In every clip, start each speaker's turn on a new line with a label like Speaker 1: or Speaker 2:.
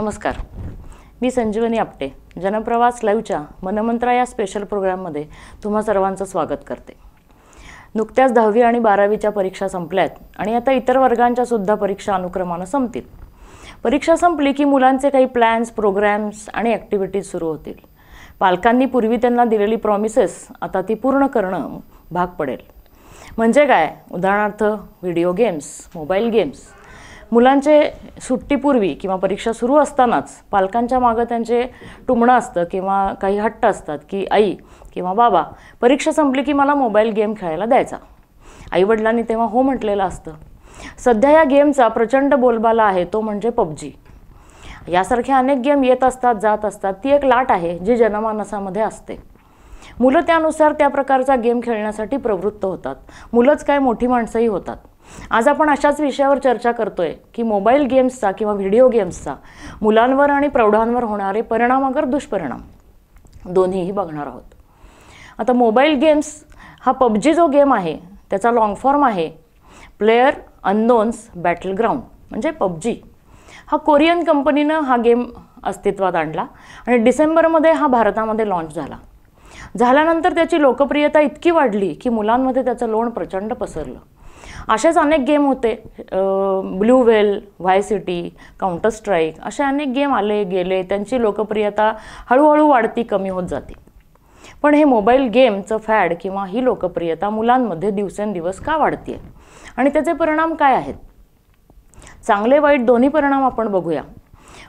Speaker 1: नमस्कार. मी संजीवनी आपटे जनप्रवास लाईव्हच्या मनमंत्रा या स्पेशल प्रोग्राममध्ये तुम्हा सर्वांचं स्वागत करते. नुकत्याच दहावी आणि बारावीच्या परीक्षा संपल्यात आणि आता इतर वर्गांच्या सुद्धा परीक्षा अनुक्रमानं संपतील. परीक्षा संपली की मुलांचे काही प्लॅन्स प्रोग्रॅम्स आणि ॲक्टिव्हिटीज सुरू होतील. पालकांनी पूर्वी त्यांना दिलेली प्रॉमिसेस आता ती पूर्ण करणं भाग पडेल. म्हणजे काय? उदाहरणार्थ व्हिडिओ गेम्स मोबाईल गेम्स मुलांचे सुट्टीपूर्वी किंवा परीक्षा सुरू असतानाच पालकांच्या मागं त्यांचे टुमणं असतं किंवा काही हट्ट असतात की आई किंवा बाबा परीक्षा संपली की मला मोबाईल गेम खेळायला द्यायचा. आईवडिलांनी तेव्हा हो म्हटलेलं असतं. सध्या या गेमचा प्रचंड बोलबाला आहे तो म्हणजे पबजी. यासारखे अनेक गेम येत असतात जात असतात. ती एक लाट आहे जी जनमानसामध्ये असते. मुलं त्यानुसार त्या प्रकारचा गेम खेळण्यासाठी प्रवृत्त होतात. मुलंच काय मोठी माणसंही होतात. आज आपण अशाच विषयावर चर्चा करतोय की मोबाईल गेम्सचा किंवा व्हिडिओ गेम्सचा मुलांवर आणि प्रौढांवर होणारे परिणाम अगर दुष्परिणाम दोन्हीही बघणार आहोत. आता मोबाईल गेम्स हा पबजी जो गेम आहे त्याचा लॉंग फॉर्म आहे player unknowns battle ground PUBG PUBG. हा कोरियन कंपनीनं हा गेम अस्तित्वात आणला आणि डिसेंबरमध्ये हा भारतामध्ये लॉन्च झाला. झाल्यानंतर त्याची लोकप्रियता इतकी वाढली की मुलांमध्ये त्याचं लोण प्रचंड पसरलं. असेच अनेक गेम होते. Blue whale Vice City counter strike असे अनेक गेम आले गेले. त्यांची लोकप्रियता हळूहळू वाढती कमी होत जाते. पण हे मोबाईल गेमचं फॅड किंवा ही लोकप्रियता मुलांमध्ये दिवसेंदिवस का वाढते आणि त्याचे परिणाम काय आहेत? चांगले वाईट दोन्ही परिणाम आपण बघूया.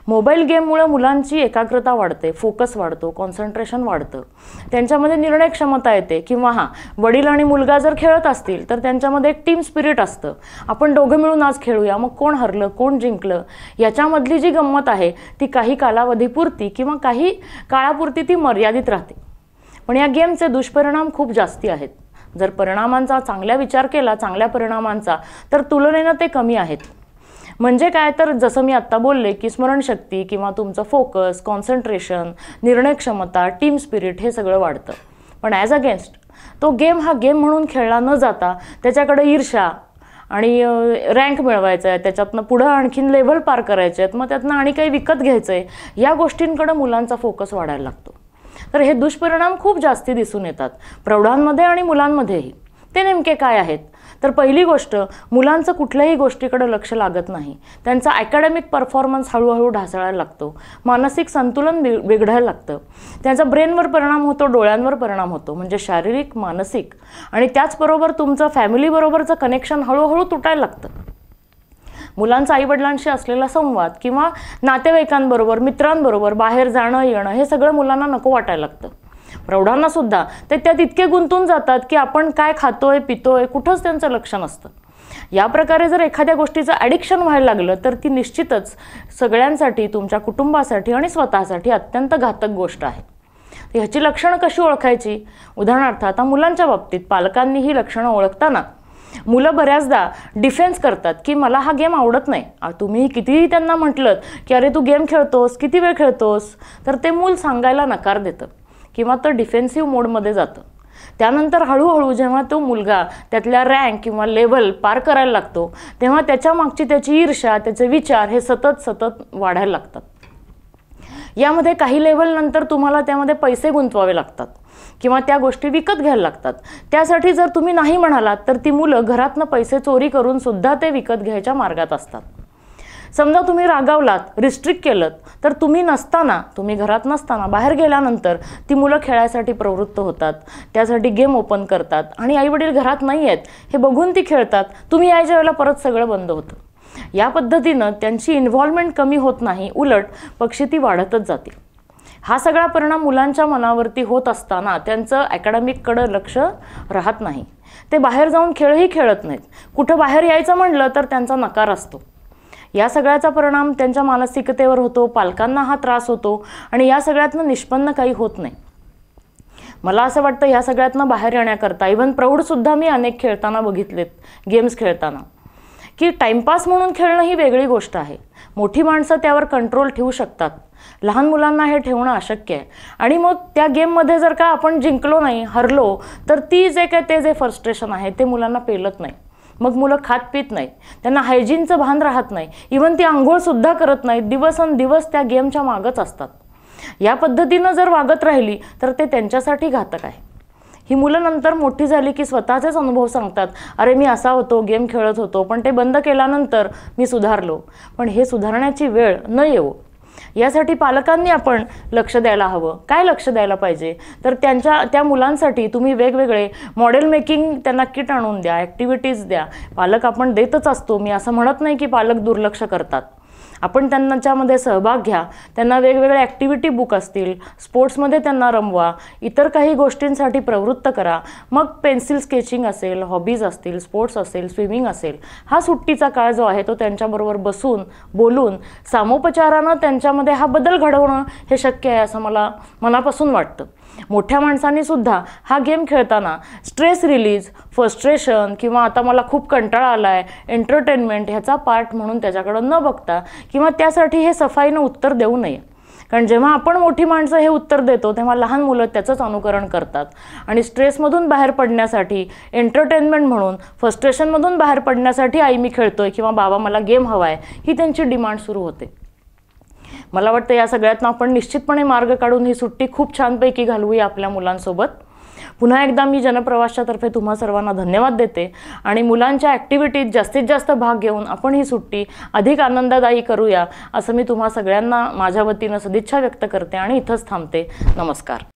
Speaker 1: मोबाईल गेममुळं मुलांची एकाग्रता वाढते फोकस वाढतो कॉन्सन्ट्रेशन वाढतं. त्यांच्यामध्ये निर्णय क्षमता येते किंवा हां वडील आणि मुलगा जर खेळत असतील तर त्यांच्यामध्ये एक टीम स्पिरिट असतं. आपण दोघं मिळून आज खेळूया मग कोण हरलं कोण जिंकलं याच्यामधली जी गंमत आहे ती काही कालावधीपुरती किंवा काही काळापुरती ती मर्यादित राहते. पण या गेमचे दुष्परिणाम खूप जास्ती आहेत. जर परिणामांचा चांगल्या विचार केला चांगल्या परिणामांचा तर तुलनेनं ते कमी आहेत. म्हणजे काय? तर जसं मी आत्ता बोलले की स्मरणशक्ती किंवा तुमचं फोकस कॉन्सन्ट्रेशन निर्णय क्षमता टीम स्पिरिट हे सगळं वाढतं. पण ॲज अगेन्स्ट तो गेम हा गेम म्हणून खेळला न जाता त्याच्याकडे ईर्षा आणि रँक मिळवायचं आहे त्याच्यातनं पुढं आणखीन लेवल पार करायचे आहेत मग त्यातनं आणि काही विकत घ्यायचं आहे या गोष्टींकडे मुलांचा फोकस वाढायला लागतो. तर हे दुष्परिणाम खूप जास्ती दिसून येतात प्रौढांमध्ये आणि मुलांमध्येही. ते नेमके काय आहेत? तर पहिली गोष्ट मुलांचं कुठल्याही गोष्टीकडे लक्ष लागत नाही. त्यांचा अकॅडमिक परफॉर्मन्स हळूहळू ढासळायला लागतो. मानसिक संतुलन बि बिघडायला लागतं. त्यांचा ब्रेनवर परिणाम होतो डोळ्यांवर परिणाम होतो म्हणजे शारीरिक मानसिक. आणि त्याचबरोबर तुमचं फॅमिलीबरोबरचं कनेक्शन हळूहळू तुटायला लागतं. मुलांचा आईवडिलांशी असलेला संवाद किंवा नातेवाईकांबरोबर मित्रांबरोबर बाहेर जाणं येणं हे सगळं मुलांना नको वाटायला लागतं. प्रौढांना सुद्धा ते त्यात इतके गुंतून जातात की आपण काय खातोय पितोय कुठंच त्यांचं लक्ष नसतं. या प्रकारे जर एखाद्या गोष्टीचं ॲडिक्शन व्हायला लागलं तर ती निश्चितच सगळ्यांसाठी तुमच्या कुटुंबासाठी आणि स्वतःसाठी अत्यंत घातक गोष्ट आहे. ह्याची लक्षणं कशी ओळखायची? उदाहरणार्थ आता मुलांच्या बाबतीत पालकांनी ही लक्षणं ओळखताना मुलं बऱ्याचदा डिफेन्स करतात की मला हा गेम आवडत नाही. तुम्ही कितीही त्यांना म्हटलं की अरे तू गेम खेळतोस किती वेळ खेळतोस? तर ते मूल सांगायला नकार देतं. किंवा तर डिफेन्सिव्ह मोडमध्ये जातं. त्यानंतर हळूहळू जेव्हा तो मुलगा त्यातल्या रँक किंवा लेवल पार करायला लागतो तेव्हा त्याच्या मागची त्याची ईर्षा त्याचे विचार हे सतत सतत वाढायला लागतात. यामध्ये काही लेवलनंतर तुम्हाला त्यामध्ये पैसे गुंतवावे लागतात किंवा त्या गोष्टी विकत घ्यायला लागतात. त्यासाठी जर तुम्ही नाही म्हणालात तर ती मुलं घरातनं पैसे चोरी करून सुद्धा ते विकत घ्यायच्या मार्गात असतात. समजा तुम्ही रागावलात रिस्ट्रिक्ट केलं तर तुम्ही नसताना तुम्ही घरात नसताना बाहेर गेल्यानंतर ती मुलं खेळायसाठी प्रवृत्त होतात. त्यासाठी गेम ओपन करतात. आणि आईवडील घरात नाही आहेत हे बघून ती खेळतात. तुम्ही यायच्या वेळेला परत सगळं बंद होतं. या पद्धतीनं त्यांची इन्व्हॉल्वमेंट कमी होत नाही उलट पक्षी ती वाढतच जाते हा सगळा परिणाम मुलांच्या मनावरती होत असताना त्यांचं अकॅडमिककडं लक्ष राहत नाही. ते बाहेर जाऊन खेळही खेळत नाहीत. कुठं बाहेर यायचं म्हणलं तर त्यांचा नकार असतो. या सगळ्याचा परिणाम त्यांच्या मानसिकतेवर होतो पालकांना हा त्रास होतो आणि या सगळ्यातनं निष्पन्न काही होत नाही. मला असं वाटतं ह्या सगळ्यातनं बाहेर येण्याकरता इवन प्रौढसुद्धा मी अनेक खेळताना बघितलेत गेम्स खेळताना की टाईमपास म्हणून खेळणं ही वेगळी गोष्ट आहे. मोठी माणसं त्यावर कंट्रोल ठेवू शकतात. लहान मुलांना हे ठेवणं अशक्य आहे. आणि मग त्या गेममध्ये जर का आपण जिंकलो नाही हरलो तर ती जे काय ते जे फ्रस्ट्रेशन आहे ते मुलांना पेलत नाही. मग मुलं खात पित नाही. त्यांना हायजीनचं भान राहत नाही. इवन ती आंघोळसुद्धा करत नाहीत दिवसेंदिवस त्या गेमच्या मागच असतात. या पद्धतीनं जर वागत राहिली तर ते त्यांच्यासाठी घातक आहे. ही मुलं नंतर मोठी झाली की स्वतःचेच अनुभव सांगतात अरे मी असा होतो गेम खेळत होतो पण ते बंद केल्यानंतर मी सुधारलो. पण हे सुधारण्याची वेळ न येवो. यासाठी पालकांनी आपण लक्ष द्यायला हवं. काय लक्ष द्यायला पाहिजे? तर त्यांच्या त्या मुलांसाठी तुम्ही वेगवेगळे मॉडेल मेकिंग त्यांना किट आणून द्या ॲक्टिव्हिटीज द्या. पालक आपण देतच असतो. मी असं म्हणत नाही की पालक दुर्लक्ष करतात. आपण त्यांच्यामध्ये सहभाग घ्या त्यांना वेगवेगळ्या ॲक्टिव्हिटी बुक असतील स्पोर्ट्समध्ये त्यांना रमवा इतर काही गोष्टींसाठी प्रवृत्त करा. मग पेन्सिल स्केचिंग असेल हॉबीज असतील स्पोर्ट्स असेल स्विमिंग असेल हा सुट्टीचा काळ जो आहे तो त्यांच्याबरोबर बसून बोलून सामोपचारानं त्यांच्यामध्ये हा बदल घडवणं हे शक्य आहे असं मला मनापासून वाटतं. मोठ्या माणसांनी सुद्धा हा गेम खेळताना स्ट्रेस रिलीज फ्रस्ट्रेशन किंवा आता मला खूप कंटाळा आला आहे एंटरटेनमेंट ह्याचा पार्ट म्हणून त्याच्याकडं न बघता किंवा त्यासाठी हे सफाईनं उत्तर देऊ नये. कारण जेव्हा आपण मोठी माणसं हे उत्तर देतो तेव्हा लहान मुलं त्याचंच अनुकरण करतात. आणि स्ट्रेसमधून बाहेर पडण्यासाठी एंटरटेनमेंट म्हणून फ्रस्ट्रेशनमधून बाहेर पडण्यासाठी आई मी खेळतोय किंवा बाबा मला गेम हवा आहे ही त्यांची डिमांड सुरू होते. मला वाटतं या सगळ्यातनं आपण निश्चितपणे मार्ग काढून ही सुट्टी खूप छानपैकी घालवूया आपल्या मुलांसोबत. पुन्हा एकदा मी जनप्रवासच्यातर्फे तुम्हा सर्वांना धन्यवाद देते आणि मुलांच्या ॲक्टिव्हिटीत जास्तीत जास्त भाग घेऊन आपण ही सुट्टी अधिक आनंददायी करूया असं मी तुम्हा सगळ्यांना माझ्या वतीनं सदिच्छा व्यक्त करते आणि इथंच थांबते. नमस्कार.